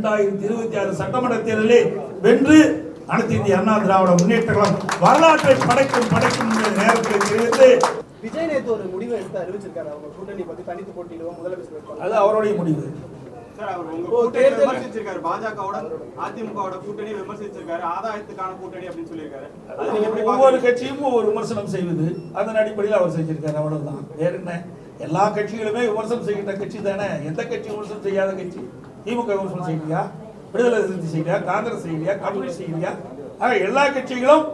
இரண்டாயிரத்தி இருபத்தி ஆறு சட்டமன்ற தேர்தலில் வென்று அனைத்து இந்திய அண்ணா திராவிட முன்னேற்ற கழகம் வரலாற்றை படைக்கும் படைக்கும் என்ற நேரத்தில் தெரிவித்து விஜய் நேத்து ஒரு முடிவை எடுத்து அறிவிச்சிருக்காரு. அவங்க கூட்டணி பத்தி தனித்து போட்டியிடுவோம் முதலமைச்சர். அது அவருடைய முடிவு. ஒவ்வொரு? கட்சியும் ஒவ்வொரு விமர்சனம் செய்வது. அதன் அடிப்படையில் அவர் செஞ்சிருக்காரு அவ்வளவுதான். வேற என்ன? எல்லா கட்சிகளுமே விமர்சனம் செய்கின்ற கட்சி தானே? எந்த கட்சி விமர்சனம் செய்யாத கட்சி? திமுக விமர்சனம் செய்யலையா விடுதலை சிறுத்தை செய்யலையா காங்கிரஸ் செய்யலையா கம்யூனிஸ்ட் செய்யலையா ஆக எல்லா கட்சிகளும்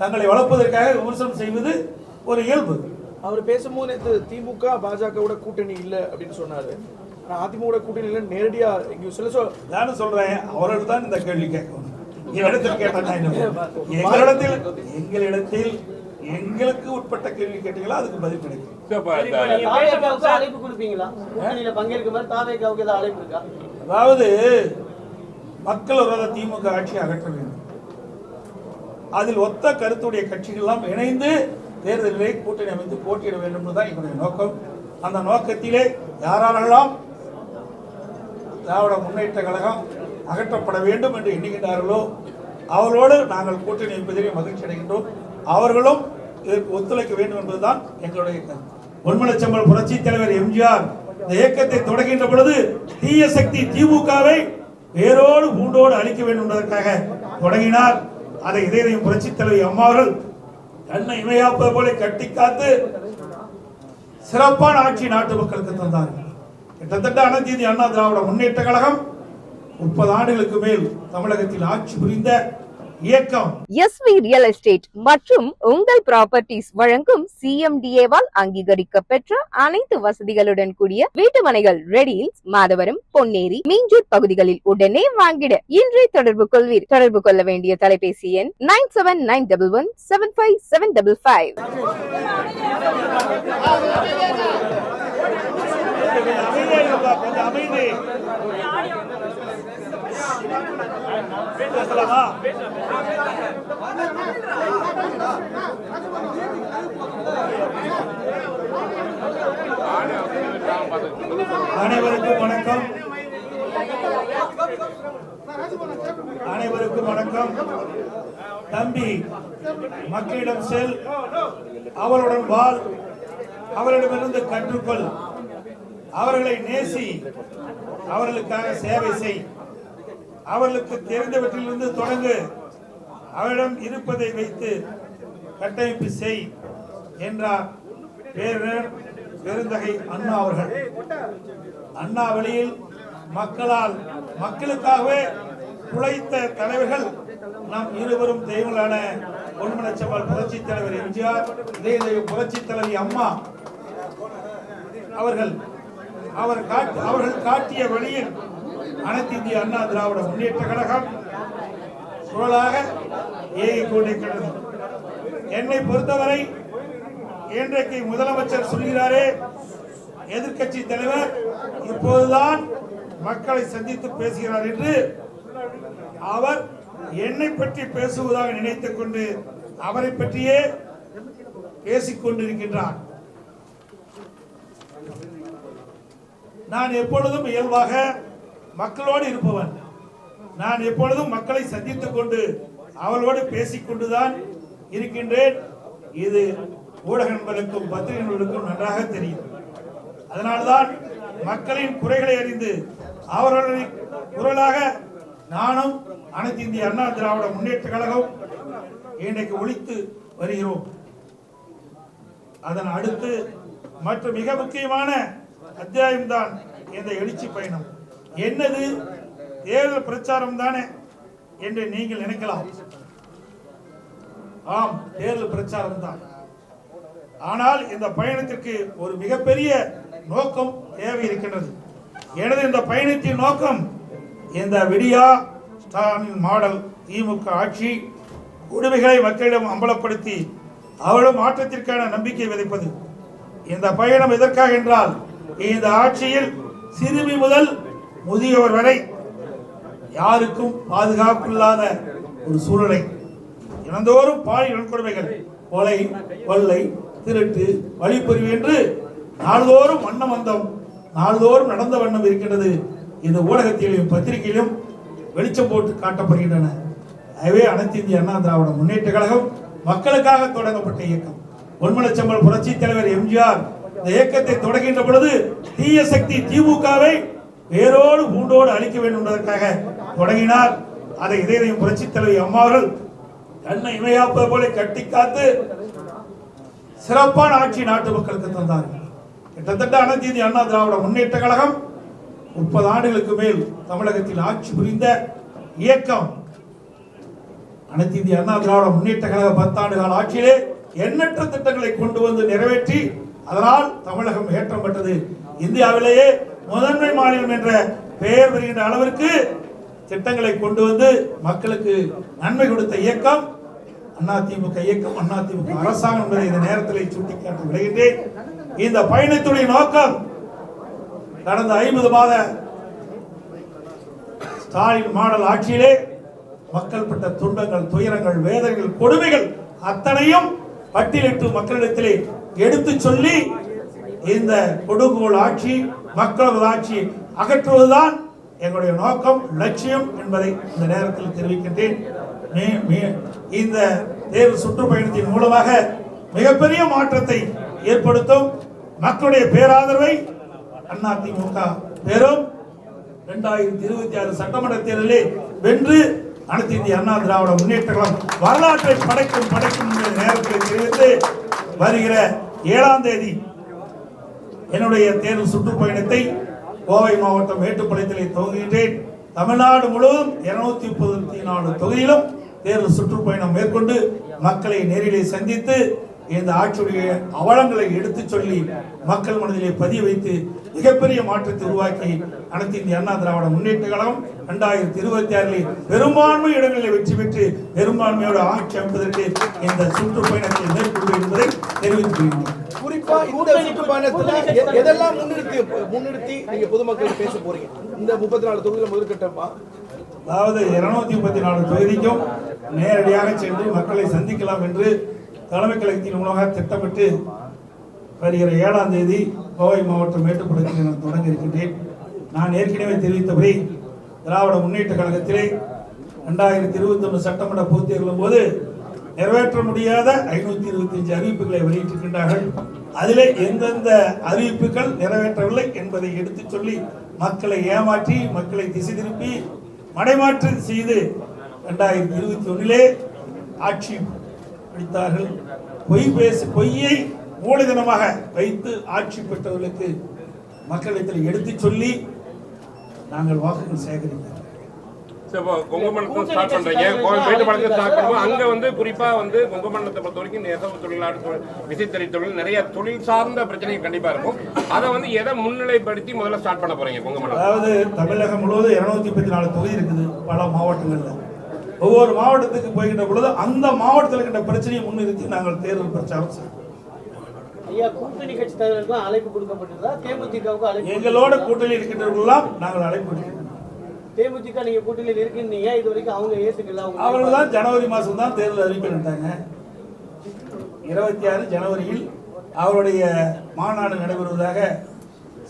தங்களை வளர்ப்பதற்காக விமர்சனம் செய்வது ஒரு இயல்பு. அவர் பேசும்போது நேத்து திமுக பாஜகவோட கூட்டணி இல்ல அப்படின்னு சொன்னாரு. ஆனா அதிமுக கூட்டணி இல்ல நேரடியா இங்க சொல்ல சொல் நானும் சொல்றேன். அவர்கள் தான் இந்த கேள்வி கேட்கணும். என்னிடத்தில் கேட்டா நான் என்ன பண்ணுவேன்? எங்களிடத்தில் எங்களிடத்தில் எங்களுக்கு உட்பட்ட கேள்வி கேட்டீங்களா? அதுக்கு பதில் கிடைக்கும். அழைப்பு கொடுப்பீங்களா? கூட்டணியில பங்கேற்கும் மாதிரி தாவேக்காவுக்கு ஏதாவது அழைப்பு இருக்கா? அதாவது மக்கள் விரோத திமுக ஆட்சி அகற்ற வேண்டும். அதில் ஒத்த கருத்துடைய கட்சிகள் இணைந்து தேர்தலிலே கூட்டணி அமைத்து போட்டியிட வேண்டும் தான் எங்களுடைய நோக்கம். அந்த நோக்கத்திலே யாரெல்லாம் திராவிட முன்னேற்ற கழகம் அகற்றப்பட வேண்டும் என்று எண்ணுகின்றார்களோ அவர்களோடு நாங்கள் கூட்டணி என்பதிலே மகிழ்ச்சி அடைகின்றோம். அவர்களும் இதற்கு ஒத்துழைக்க வேண்டும் என்பதுதான் எங்களுடைய கருத்து. பொன்மனச்சம்பல் புரட்சி தலைவர் எம்ஜிஆர் இந்த இயக்கத்தை தொடங்கின்ற பொழுது தீய சக்தி திமுகவை வேரோடு பூண்டோடு அழிக்க வேண்டும் என்பதற்காக தொடங்கினார். அதை இதயம் புரட்சி தலைவி அம்மா அவர்கள் கண்ணை இமையாப்பது போல கட்டி காத்து சிறப்பான ஆட்சி நாட்டு மக்களுக்கு தந்தார்கள். கிட்டத்தட்ட அனைத்து அண்ணா திராவிட முன்னேற்ற கழகம் முப்பது ஆண்டுகளுக்கு மேல் தமிழகத்தில் ஆட்சி புரிந்த இயக்கம். எஸ்வி ரியல் எஸ்டேட் மற்றும் உங்கள் ப்ராப்பர்ட்டிஸ் வழங்கும் சிஎம்டிஏவால் அங்கீகரிக்க பெற்ற அனைத்து வசதிகளுடன் கூடிய வீட்டுமனைகள் ரெடியில் மாதவரம் பொன்னேரி மீஞ்சூர் பகுதிகளில் உடனே வாங்கிட. இன்றே தொடர்பு கொள்வீர். தொடர்பு கொள்ள வேண்டிய தொலைபேசி எண் nine seven nine double one seven five seven double five அமைதி. அனைவருக்கும் வணக்கம். அனைவருக்கும் வணக்கம். தம்பி மக்களிடம் செல். அவருடன் வாழ். அவரிடமிருந்து கற்றுக்கொள். அவர்களை நேசி. அவர்களுக்காக சேவை செய். அவர்களுக்கு தெரிந்தவற்றிலிருந்து தொடங்கு. அவரிடம் இருப்பதை வைத்து கட்டமைப்பு செய் என்றார் பேரர் பெருந்தகை அண்ணா அவர்கள். அண்ணா வழியில் மக்களால் மக்களுக்காகவே உழைத்த தலைவர்கள் நம் இருவரும் தெய்வங்களான பொன்மனச்சம்மாள் புரட்சி தலைவர் எம்ஜிஆர் இதய தெய்வ புரட்சி தலைவி அம்மா அவர்கள். அவர் காட்டு அவர்கள் காட்டிய வழியில் அனைத்து இந்திய அண்ணா திராவிட முன்னேற்ற கழகம் சூழலாக இயங்கிக் கொண்டிருக்கிறது. என்னை பொறுத்தவரை இன்றைக்கு முதலமைச்சர் சொல்கிறாரே எதிர்க்கட்சி தலைவர் இப்போதுதான் மக்களை சந்தித்து பேசுகிறார் என்று அவர் என்னை பற்றி பேசுவதாக நினைத்துக் கொண்டு அவரை பற்றியே பேசிக் கொண்டிருக்கின்றார். நான் எப்பொழுதும் இயல்பாக மக்களோடு இருப்பவன். நான் எப்பொழுதும் மக்களை சந்தித்துக் கொண்டு அவளோடு பேசிக்கொண்டுதான் இருக்கின்றேன். இது ஊடக நண்பர்களுக்கும் நன்றாக தெரியும். அதனால்தான் மக்களின் குறைகளை அறிந்து அவர்களின் குரலாக நானும் அனைத்து இந்திய அண்ணா திராவிட முன்னேற்ற கழகம் இன்றைக்கு ஒழித்து வருகிறோம். அதன் அடுத்து மற்றும் மிக முக்கியமான அத்தியாயம்தான் இந்த எழுச்சி பயணம். என்னது? தேர்தல் பிரச்சாரம் தானே என்று நீங்கள் நினைக்கலாம். ஆம் தேர்தல் பிரச்சாரம் தான். ஆனால் இந்த பயணத்திற்கு ஒரு மிகப்பெரிய நோக்கம் தேவை இருக்கின்றது. எனது இந்த பயணத்தின் நோக்கம் இந்த விடியா ஸ்டாலின் மாடல் திமுக ஆட்சி உரிமைகளை மக்களிடம் அம்பலப்படுத்தி அவளும் மாற்றத்திற்கான நம்பிக்கை விதைப்பது. இந்த பயணம் எதற்காக என்றால் இந்த ஆட்சியில் சிறுமி முதல் முதியவர் வரை யாருக்கும் பாதுகாப்பில்லாத ஒரு சூழ்நிலை தினந்தோறும் பாலியல் வன்கொடுமைகள் கொலை கொள்ளை திருட்டு வழிப்பறிவு என்று நாள்தோறும் வண்ணம் வந்தம். நாள்தோறும் நடந்த வண்ணம் இருக்கின்றது. இந்த ஊடகத்திலும் பத்திரிகையிலும் வெளிச்சம் போட்டு காட்டப்படுகின்றன. எனவே அனைத்து இந்திய அண்ணா திராவிட முன்னேற்ற கழகம் மக்களுக்காக தொடங்கப்பட்ட இயக்கம். பொன்மனச்சம்பல் புரட்சி தலைவர் எம்ஜிஆர் இந்த இயக்கத்தை தொடங்குகின்ற பொழுது தீய சக்தி திமுகவை வேரோடு பூண்டோடு அழிக்க வேண்டும் என்பதற்காக தொடங்கினார். அதை இதயம் புரட்சி தலைவி அம்மா அவர்கள் கண்ணை இமையாப்பது போல கட்டி காத்து சிறப்பான ஆட்சி நாட்டு மக்களுக்கு தந்தார்கள். கிட்டத்தட்ட அனைத்து அண்ணா திராவிட முன்னேற்ற கழகம் முப்பது ஆண்டுகளுக்கு மேல் தமிழகத்தில் ஆட்சி புரிந்த இயக்கம். அனைத்து இந்திய அண்ணா திராவிட முன்னேற்ற கழக பத்தாண்டு கால ஆட்சியிலே எண்ணற்ற திட்டங்களை கொண்டு வந்து நிறைவேற்றி அதனால் தமிழகம் ஏற்றம் பெற்றது. இந்தியாவிலேயே முதன்மை மாநிலம் என்ற பெயர் வருகின்ற அளவிற்கு திட்டங்களை கொண்டு வந்து மக்களுக்கு நன்மை கொடுத்த இயக்கம் அதிமுக இயக்கம் அதிமுக அரசாங்கம் என்பதை இந்த நேரத்தில் சுட்டிக்காட்ட விளைகின்றேன் இந்த பயணத்துடைய நோக்கம் கடந்த ஐம்பது மாத ஸ்டாலின் மாடல் ஆட்சியிலே மக்கள் பட்ட துன்பங்கள் துயரங்கள் வேதனைகள் கொடுமைகள் அத்தனையும் பட்டியலிட்டு மக்களிடத்திலே எடுத்து சொல்லி இந்த கொடுங்கோல் ஆட்சி மக்களது ஆட்சியை அகற்றுவதுதான் எங்களுடைய நோக்கம் லட்சியம் என்பதை இந்த நேரத்தில் தெரிவிக்கின்றேன். மே- மே- இந்த தேர்வு சுற்றுப்பயணத்தின் மூலமாக மிகப்பெரிய மாற்றத்தை ஏற்படுத்தும் மக்களுடைய பேராதரவை அதிமுக பெறும். இரண்டாயிரத்தி இருபத்தி ஆறு சட்டமன்ற தேர்தலில் வென்று அனைத்து இந்திய அண்ணா திராவிட முன்னேற்ற கழகம் வரலாற்றை படைக்கும் படைக்கும் நேரத்தில் தெரிவித்து வருகிற ஏழாம் தேதி என்னுடைய தேர்தல் சுற்றுப்பயணத்தை கோவை மாவட்டம் மேட்டுப்பாளையத்திலே துவங்குகின்றேன். தமிழ்நாடு முழுவதும் இருநூத்தி முப்பத்தி நாலு தொகுதியிலும் தேர்தல் சுற்றுப்பயணம் மேற்கொண்டு மக்களை நேரிலே சந்தித்து இந்த ஆட்சியுடைய அவலங்களை எடுத்துச் சொல்லி மக்கள் மனதிலே பதிய வைத்து மிகப்பெரிய மாற்றத்தை உருவாக்கி அனைத்து இந்திய அண்ணா திராவிட முன்னேற்ற கழகம் இரண்டாயிரத்தி இருபத்தி ஆறில் பெரும்பான்மை இடங்களில் வெற்றி பெற்று பெரும்பான்மையோட ஆட்சி அமைப்பதற்கு இந்த சுற்றுப்பயணத்தை மேற்கொள்வது என்பதை தெரிவித்துக் கொள்கிறேன். குறிப்பா இந்த சுற்றுப்பயணத்துல எதெல்லாம் முன்னிறுத்தி முன்னிறுத்தி நீங்க பொதுமக்கள் பேச போறீங்க? இந்த முப்பத்தி நாலு தொகுதியில முதற்கட்டமா அதாவது இருநூத்தி முப்பத்தி நாலு தொகுதிக்கும் நேரடியாக சென்று மக்களை சந்திக்கலாம் என்று தலைமை கழகத்தின் மூலமாக திட்டமிட்டு வருகிற ஏழாம் தேதி கோவை மாவட்டம் மேட்டுப்பாளையத்தில் நான் தொடங்க இருக்கின்றேன். நான் ஏற்கனவே தெரிவித்தபடி திராவிட முன்னேற்ற கழகத்திலே ரெண்டாயிரத்தி இருபத்தி ஒன்று சட்டமன்ற பொதுத் தேர்தலும் போது நிறைவேற்ற முடியாத ஐநூத்தி இருபத்தி அஞ்சு அறிவிப்புகளை வெளியிட்டிருக்கின்றார்கள். அதிலே எந்தெந்த அறிவிப்புகள் நிறைவேற்றவில்லை என்பதை எடுத்துச் சொல்லி மக்களை ஏமாற்றி மக்களை திசை திருப்பி மடைமாற்றம் செய்து ரெண்டாயிரத்தி இருபத்தி ஒன்றிலே ஆட்சி பிடித்தார்கள். பொய் பேச பொய்யை மூலதனமாக வைத்து ஆட்சி பெற்றவர்களுக்கு மக்களிடத்தில் எடுத்துச் சொல்லி நாங்கள் வாக்குகள் சேகரித்தோம். கொங்குமண்டலத்தை ஸ்டார்ட் பண்றீங்க. கோவில் மேட்டுப்பாளையத்தை ஸ்டார்ட் பண்ணும்போது அங்க வந்து குறிப்பா வந்து கொங்குமண்டலத்தை பொறுத்த வரைக்கும் நெசவு தொழிலாளர் தொழில் விசைத்தறி தொழில் நிறைய தொழில் சார்ந்த பிரச்சனைகள் கண்டிப்பா இருக்கும். அதை வந்து எதை முன்னிலைப்படுத்தி முதல்ல ஸ்டார்ட் பண்ண போறீங்க கொங்குமண்டலம் அதாவது தமிழகம் முழுவதும் இருநூத்தி முப்பத்தி நாலு தொகுதி இருக்குது பல மாவட்டங்கள்ல. ஒவ்வொரு மாவட்டத்துக்கு போய்கின்ற பொழுது அந்த மாவட்டத்தில் இருக்கின்ற பிரச்சனையை முன்னிறுத்தி நாங்கள் தேர்தல் பிரச்சாரம் செய்வோம். ஐயா கூட்டணி கட்சி தலைவருக்கும் அழைப்பு கொடுக்கப்பட்டிருந்தா தேமுதிகவுக்கு அழைப்பு எங்களோட கூட்டணி இருக்கின்றவர்களெல்லாம் நாங்கள் அழைப்பு. தேமுதிக நீங்க கூட்டணியில் இருக்கீங்க இது வரைக்கும் அவங்க ஏத்துக்கல அவங்க அவர்கள் தான் ஜனவரி மாதம் தான் தேர்தல் அறிவிக்கிட்டாங்க இருபத்தி ஆறு ஜனவரியில் அவருடைய மாநாடு நடைபெறுவதாக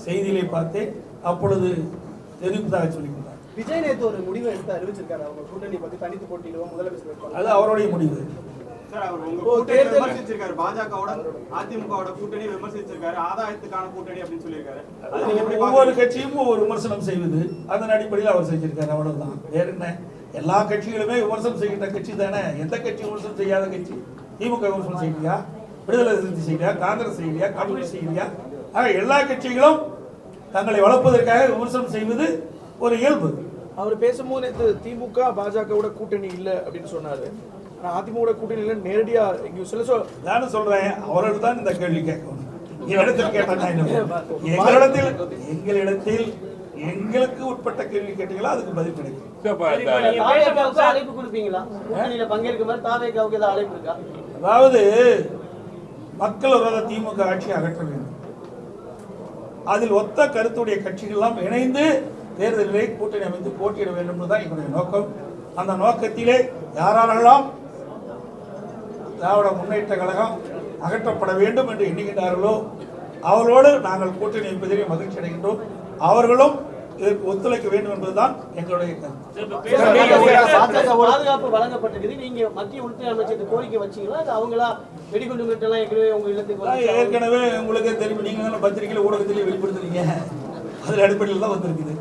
செய்திகளை பார்த்தேன். அப்பொழுது தெரிவிப்பதாக சொல்லியிருந்தார் விஜய் நேத்து ஒரு முடிவை எடுத்து அறிவிச்சிருக்காரு. அவங்க கூட்டணி பத்தி தனித்து போட்டியிடுவோம் முதலமைச்சர். அது அவருடைய முடிவு. விமர்சிச்சிருக்காரு. பாஜகவோட அதிமுகவோட கூட்டணி விமர்சிச்சிருக்காரு. ஆதாயத்துக்கான கூட்டணி அப்படின்னு சொல்லியிருக்காரு. ஒவ்வொரு பாக்குறீங்க? கட்சியும் ஒவ்வொரு விமர்சனம் செய்வது. அதன் அடிப்படையில் அவர் செஞ்சிருக்காரு. அவ்வளவுதான். வேற என்ன? எல்லா கட்சிகளுமே விமர்சனம் செய்கின்ற கட்சி தானே? எந்த கட்சி விமர்சனம் செய்யாத கட்சி? திமுக விமர்சனம் செய்யலையா? விடுதலை சிறுத்தை செய்யலையா? காங்கிரஸ் செய்யலையா? கம்யூனிஸ்ட் செய்யலையா? ஆக எல்லா கட்சிகளும் தங்களை வளர்ப்பதற்காக விமர்சனம் செய்வது ஒரு இயல்பு. அவர் பேசும்போது திமுக பாஜகவோட கூட்டணி இல்ல அப்படின்னு சொன்னாரு. ஆனா அதிமுக கூட்டணி இல்ல நேரடியா இங்க சில சொல் நானும் சொல்றேன் அவர்கள் தான் இந்த கேள்வி கேட்கணும் என்னிடத்தில் கேட்டா என்ன? எங்களிடத்தில் எங்களிடத்தில் எங்களுக்கு உட்பட்ட கேள்வி கேட்டீங்களா? அதுக்கு பதில் கிடைக்கும். அழைப்பு கொடுப்பீங்களா? கூட்டணியில பங்கேற்க மாதிரி தாவேகாவுக்கு ஏதாவது அழைப்பு இருக்கா? அதாவது மக்கள் விரோத திமுக ஆட்சி அகற்ற வேண்டும். அதில் ஒத்த கருத்துடைய கட்சிகளெல்லாம் இணைந்து தேர்தலிலே கூட்டணி அமைத்து போட்டியிட வேண்டும் தான் எங்களுடைய நோக்கம். அந்த நோக்கத்திலே யாரெல்லாம் திராவிட முன்னேற்ற கழகம் அகற்றப்பட வேண்டும் என்று எண்ணுகின்றார்களோ அவர்களோடு நாங்கள் கூட்டணி வைப்பதிலே மகிழ்ச்சி அடைகின்றோம். அவர்களும் இதற்கு ஒத்துழைக்க வேண்டும் என்பதுதான் எங்களுடைய பாதுகாப்பு வழங்கப்பட்டிருக்குது நீங்க மத்திய உள்துறை அமைச்சருக்கு கோரிக்கை வச்சீங்களா? அவங்களா வெடிகுண்டு மிரட்டலாம் ஏற்கனவே உங்க இல்லத்துக்கு? ஏற்கனவே உங்களுக்கே தெரியும் நீங்க தானே பத்திரிகையில ஊடகத்திலே வெளிப்படுத்துறீங்க. அதில் அடிப்படையில் தான் வந்திருக்குது.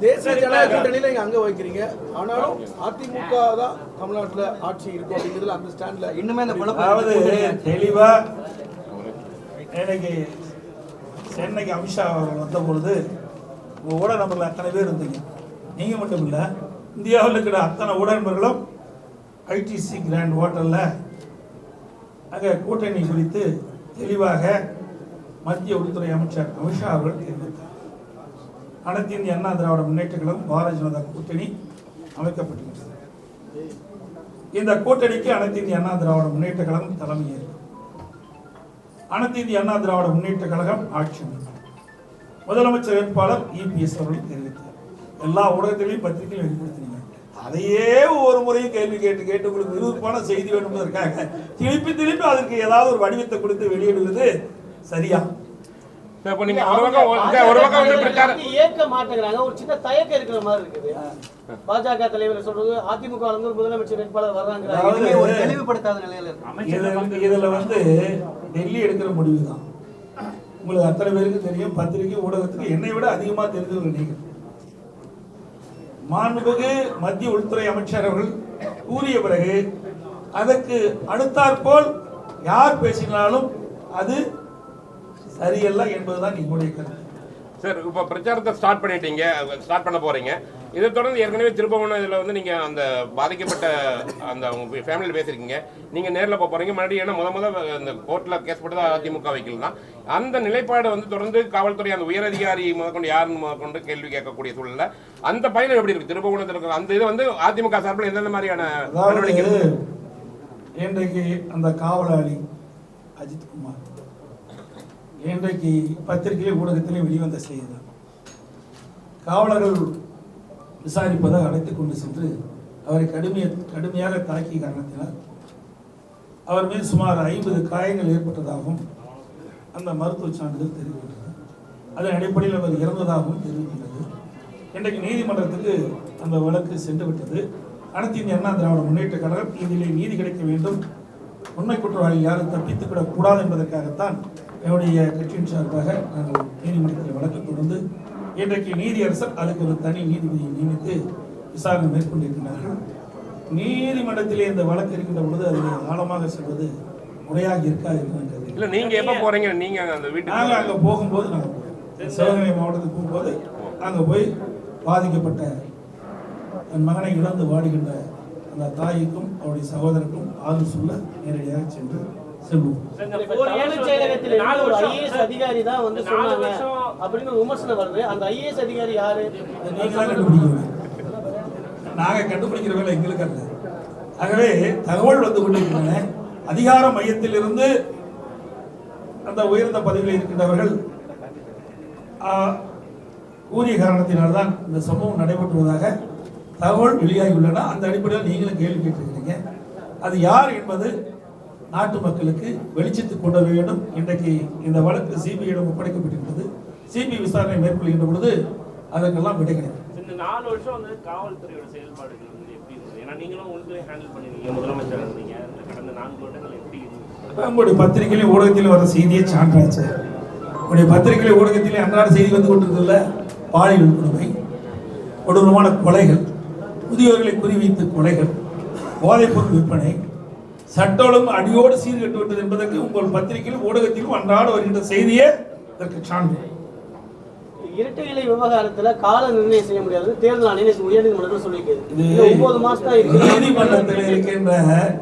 தேசிய ஜனநாயக கூட்டணியில நீங்க அங்க வைக்கிறீங்க. ஆனாலும் அதிமுக தான் தமிழ்நாட்டுல ஆட்சி இருக்கும் அப்படிங்கிறதுல அந்த ஸ்டாண்ட்ல இன்னுமே இந்த குழப்பம் அதாவது தெளிவா இன்னைக்கு சென்னைக்கு அமித்ஷா வந்த பொழுது உங்க ஊடக நபர்கள் அத்தனை பேர் இருந்தீங்க? நீங்க மட்டும் இல்ல இந்தியாவில் இருக்கிற அத்தனை ஊடக நபர்களும் ஐடிசி கிராண்ட் ஹோட்டல்ல அங்கே கூட்டணி குறித்து தெளிவாக மத்திய உள்துறை அமைச்சர் அமித்ஷா அவர்கள் தெரிவித்தார். அனைத்து இந்திய அண்ணா திராவிட முன்னேற்ற கழகம் பாரதிய ஜனதா கூட்டணி அமைக்கப்பட்டிருக்கிறது இந்த கூட்டணிக்கு அனைத்து இந்திய அண்ணா திராவிட முன்னேற்ற கழகம் தலைமையேற்கும் அனைத்து இந்திய அண்ணா திராவிட முன்னேற்ற கழகம் ஆட்சி முதலமைச்சர் வேட்பாளர் இபிஎஸ் அவர்கள் தெரிவித்தார். எல்லா ஊடகத்திலையும் பத்திரிகையும் வெளிப்படுத்தினீங்க. அதையே ஒரு முறையும் கேள்வி கேட்டு கேட்டு உங்களுக்கு விறுவிறுப்பான செய்தி வேண்டும் என்பதற்காக திருப்பி திருப்பி அதற்கு ஏதாவது ஒரு வடிவத்தை கொடுத்து வெளியிடுவது சரியா? இப்போ நீங்க ஒரு பக்கம் ஒரு- பக்கம் வந்து பிரச்சாரம் ஏற்க மாட்டேங்கிறாங்க. ஒரு சின்ன தயக்கம் இருக்கிற மாதிரி இருக்குது. பாஜக தலைவர் சொல்றது அதிமுக ஒரு முதலமைச்சர் வேட்பாளர் எதுவுமே ஒரு தெளிவுபடுத்தாத நிலையில இருக்கு. இதுல வந்து டெல்லி எடுக்கிற முடிவு தான் உங்களுக்கு அத்தனை பேருக்கு தெரியும் பத்திரிகை ஊடகத்துக்கு என்னை விட அதிகமா தெரிஞ்சவர்கள் நீங்க. மாண்புமிகு மத்திய உள்துறை அமைச்சர் அவர்கள் கூறிய பிறகு அதற்கு அடுத்தாற்போல் யார் பேசினாலும் அது சரியல்ல என்பதுதான் எங்களுடைய கருத்து. சார் இப்போ பிரச்சாரத்தை ஸ்டார்ட் பண்ணிட்டீங்க ஸ்டார்ட் பண்ண போறீங்க. இதை தொடர்ந்து ஏற்கனவே திருப்பவனம் இதில் வந்து நீங்க அந்த பாதிக்கப்பட்ட அந்த ஃபேமிலியில் பேசியிருக்கீங்க. நீங்க நேரில் போக போறீங்க. மறுபடியும் ஏன்னா முத முத அந்த கோர்ட்ல கேஸ் போட்டது அதிமுக வைக்கல் தான் அந்த நிலைப்பாடு வந்து தொடர்ந்து காவல்துறை அந்த உயரதிகாரி முதற்கொண்டு யாருன்னு முதற்கொண்டு கேள்வி கேட்கக்கூடிய சூழல்ல அந்த பயணம் எப்படி இருக்கு? திருப்பவனத்தில் இருக்கிற அந்த இது வந்து அதிமுக சார்பில் எந்தெந்த மாதிரியான நடவடிக்கை? இன்றைக்கு அந்த காவலாளி அஜித்குமார் இன்றைக்கு பத்திரிகையிலே ஊடகத்திலே வெளிவந்த செய்தி. தான் காவலர்கள் விசாரிப்பதாக அழைத்துக் கொண்டு சென்று அவரை கடுமைய கடுமையாக தாக்கிய காரணத்தினால் அவர் மீது சுமார் ஐம்பது காயங்கள் ஏற்பட்டதாகவும் அந்த மருத்துவ சான்றிதழ் தெரிவிக்கின்றது. அதன் அடிப்படையில் அவர் இறந்ததாகவும் தெரிவிக்கின்றது. இன்றைக்கு நீதிமன்றத்துக்கு அந்த வழக்கு சென்று விட்டது. அனைத்து இந்திய அண்ணா திராவிட முன்னேற்ற கழகம் இதிலே நீதி கிடைக்க வேண்டும். உண்மை குற்றவாளி யாரும் தப்பித்துக்கிடக்கூடாது என்பதற்காகத்தான் என்னுடைய கட்சியின் சார்பாக நாங்கள் நீதிமன்றத்தில் வழக்கு தொடர்ந்து இன்றைக்கு நீதியரசர் அதுக்கு ஒரு தனி நீதிபதியை நியமித்து விசாரணை மேற்கொண்டிருக்கிறார்கள். நீதிமன்றத்திலே இந்த வழக்கு இருக்கின்ற பொழுது அதில் ஆழமாக செல்வது முறையாக இருக்காது இல்ல நீங்க எப்ப போறீங்க? நீங்க அந்த நாங்கள் வீட்டுக்கு அங்கே போகும்போது நாங்கள். சிவகங்கை மாவட்டத்துக்கு போகும்போது அங்கே போய் பாதிக்கப்பட்ட என் மகனை இழந்து வாடுகின்ற அந்த தாய்க்கும் அவருடைய சகோதரருக்கும் ஆறுதல் சொல்ல நேரடியாக சென்று செயலகத்தில் ஒரு ஐஏஎஸ் அதிகாரி தான் வந்து சொன்னாங்க அப்படின்னு ஒரு விமர்சனம் வருது. அந்த ஐஏஎஸ் அதிகாரி யாரு? நாங்கள் கண்டுபிடிக்கிற வேலை எங்களுக்கு அல்ல. ஆகவே தகவல் வந்து கொண்டிருக்கின்றன. அதிகார மையத்திலிருந்து அந்த உயர்ந்த பதவியில் இருக்கின்றவர்கள் ஆ, கூறிய காரணத்தினால்தான் இந்த சம்பவம் நடைபெற்றுவதாக தகவல் வெளியாகியுள்ளன. அந்த அடிப்படையில் நீங்களும் கேள்வி கேட்டிருக்கிறீங்க. அது யார் என்பது நாட்டு மக்களுக்கு வெளிச்சத்துக் கொண்டு வேண்டும். இன்றைக்கு இந்த வழக்கு சிபிஐயிடம் ஒப்படைக்கப்பட்டிருக்கிறது. சிபிஐ விசாரணை மேற்கொள்கின்ற பொழுது அதற்கெல்லாம் விடை இந்த நாலு வருஷம் வந்து காவல்துறையோட செயல்பாடுகள் வந்து எப்படி இருந்தது? ஏன்னா நீங்களும் உள்துறை ஹேண்டில் பண்ணிருக்கீங்க முதலமைச்சர் இருந்தீங்க. கடந்த நான்கு வருடங்கள் எப்படி இருந்தது? உங்களுடைய பத்திரிகையிலும் ஊடகத்தில் வர செய்தியை சான்றாச்சு. உங்களுடைய பத்திரிகையிலும் ஊடகத்திலே அன்றாட செய்தி வந்து கொண்டிருக்குல்ல பாலியல் வன்கொடுமை கொடூரமான கொலைகள் முதியோர்களை குறிவைத்து கொலைகள் போதைப்பொருள் விற்பனை சட்ட ஒழுங்கு அடியோடு சீர்கட்டு விட்டது என்பதற்கு உங்கள் பத்திரிகையிலும் ஊடகத்திலும் அன்றாட வருகின்ற செய்தியே இதற்கு சான்று. இரட்டை இலை விவகாரத்துல கால நிர்ணயம் செய்ய முடியாது. தேர்தல் ஆணையம் உயர்நீதிமன்றத்தில் இது ஒன்பது மாசம் நீதிமன்றத்தில் இருக்கின்ற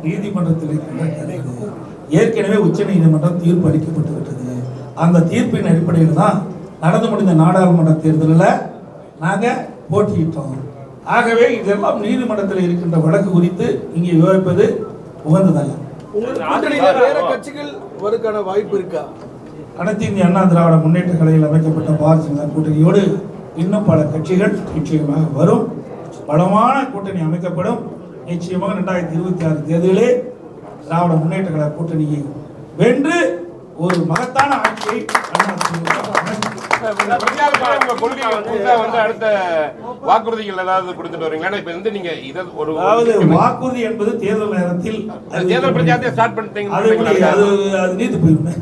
நீதிமன்றத்தில் இருக்கின்ற கதை இது. ஏற்கனவே உச்ச நீதிமன்றம் தீர்ப்பு அளிக்கப்பட்டு விட்டது. அந்த தீர்ப்பின் அடிப்படையில் தான் நடந்து முடிந்த நாடாளுமன்ற தேர்தலில் நாங்கள் போட்டியிட்டோம். ஆகவே இதெல்லாம் நீதிமன்றத்தில் இருக்கின்ற வழக்கு குறித்து இங்கே விவாதிப்பது உகந்ததல்ல. வேற கட்சிகள் வருக்கான வாய்ப்பு இருக்கா? அனைத்து இந்திய அண்ணா திராவிட முன்னேற்ற கழகத்தில் அமைக்கப்பட்ட பாரதிய ஜனதா கூட்டணியோடு இன்னும் பல கட்சிகள் நிச்சயமாக வரும். பலமான கூட்டணி அமைக்கப்படும். நிச்சயமாக ரெண்டாயிரத்தி இருபத்தி ஆறு தேர்தலிலே திராவிட முன்னேற்ற கழக கூட்டணியை வென்று ஒரு மகத்தான ஆட்சியை வாக்குறுதிகள் ஏதாவது கொடுத்துட்டு வரீங்களா? இப்ப வந்து நீங்க இதை ஒரு அதாவது வாக்குறுதி என்பது தேர்தல் நேரத்தில் தேர்தல் பிரச்சாரத்தை ஸ்டார்ட் பண்ணிட்டீங்க. அது அது நீத்து போயிருமே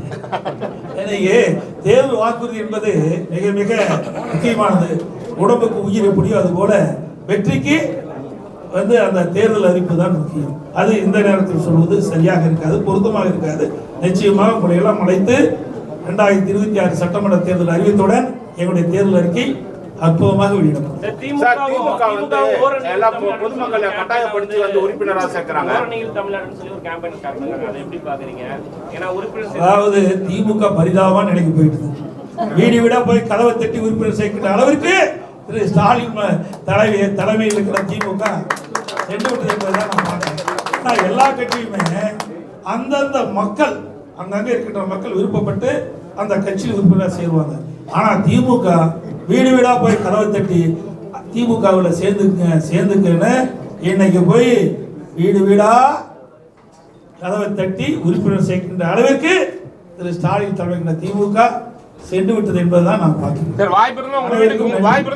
எனவே தேர்தல் வாக்குறுதி என்பது மிக மிக முக்கியமானது. உடம்புக்கு உயிர் எப்படியோ அது போல வெற்றிக்கு வந்து அந்த தேர்தல் அறிவிப்பு தான் முக்கியம். அது இந்த நேரத்தில் சொல்வது சரியாக இருக்காது பொருத்தமாக இருக்காது. நிச்சயமாக உங்களை எல்லாம் அழைத்து ரெண்டாயிரத்தி இருபத்தி ஆறு சட்டமன்ற தேர்தல் அறிவித்துடன் எங்களுடைய தேர்தல் அறிக்கை அற்புதமாக வெளியிடப்படும். பொதுமக்களை கட்டாயப்படுத்தி வந்து உறுப்பினரா சேர்க்கறாங்க. அதாவது திமுக பரிதாபமான நிலைக்கு போயிடுது. வீடு வீடா போய் கதவை தட்டி உறுப்பினர் சேர்க்கின்ற அளவிற்கு திரு ஸ்டாலின் ம- தலைவி தலைமையில் இருக்கிற திமுக சென்று விட்டது என்பதுதான் நான் பார்க்கிறேன் ஆனா எல்லா கட்சியுமே அந்தந்த மக்கள் அங்கங்க இருக்கின்ற மக்கள் விருப்பப்பட்டு அந்த கட்சியில் உறுப்பினர் சேருவாங்க. ஆனா திமுக வீடு வீடா போய் கதவை தட்டி திமுகவில் சேர்ந்துக்குங்க சேர்ந்துக்குன்னு இன்னைக்கு போய் வீடு வீடா கதவை தட்டி உறுப்பினர் சேர்க்கின்ற அளவிற்கு திரு ஸ்டாலின் தலைமைக்கிற திமுக சென்று விட்டது என்பதுதான் நான் பார்க்கிறேன். வாய்ப்பு வாய்ப்பு